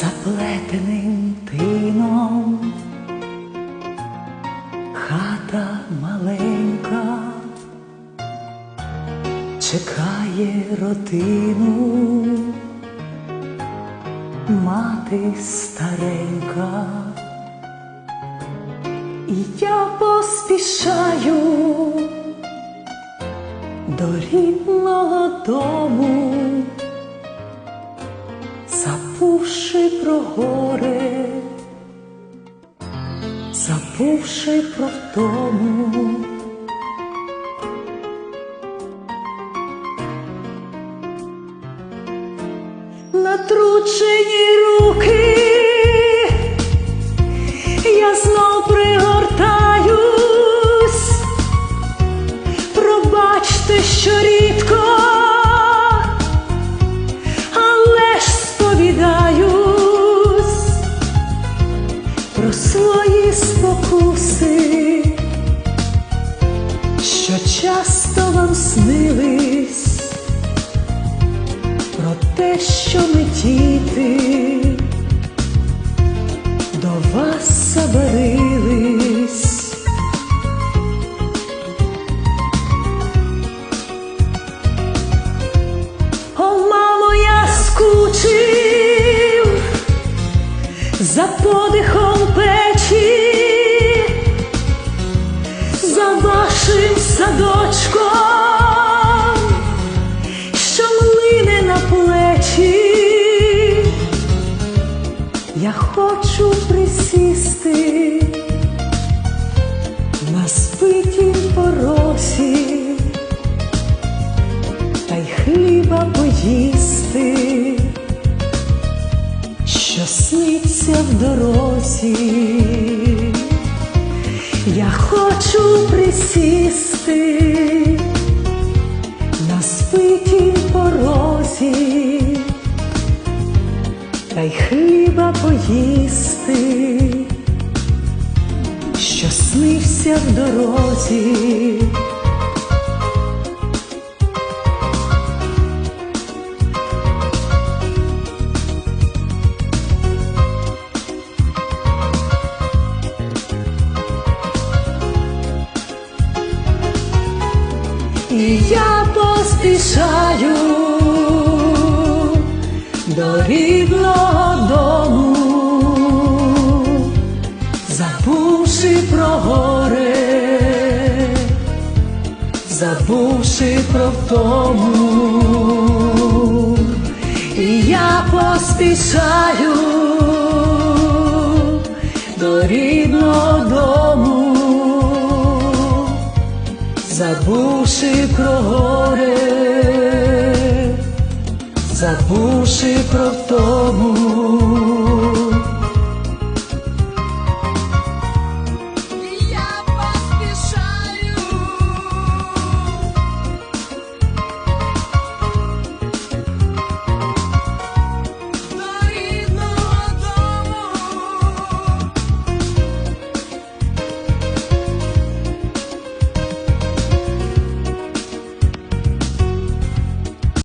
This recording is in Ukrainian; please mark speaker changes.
Speaker 1: заплетеним тином, хата маленька чекає родину, мати старенька, і я поспішаю до рідного дому горе, забувши про втому. Натручені руки, те, що ми діти до вас забарились. О, мамо, я скучив за подихом печі, Я хочу присісти на спитім поросі та й хліба поїсти, що сниться в дорозі. Я хочу присісти на спитій порозі, та й хліба поїсти, що снився в дорозі. І я поспішаю до рідного про горе, забувши про втому, і я поспішаю до рідного дому забувши про горе, забувши про втому,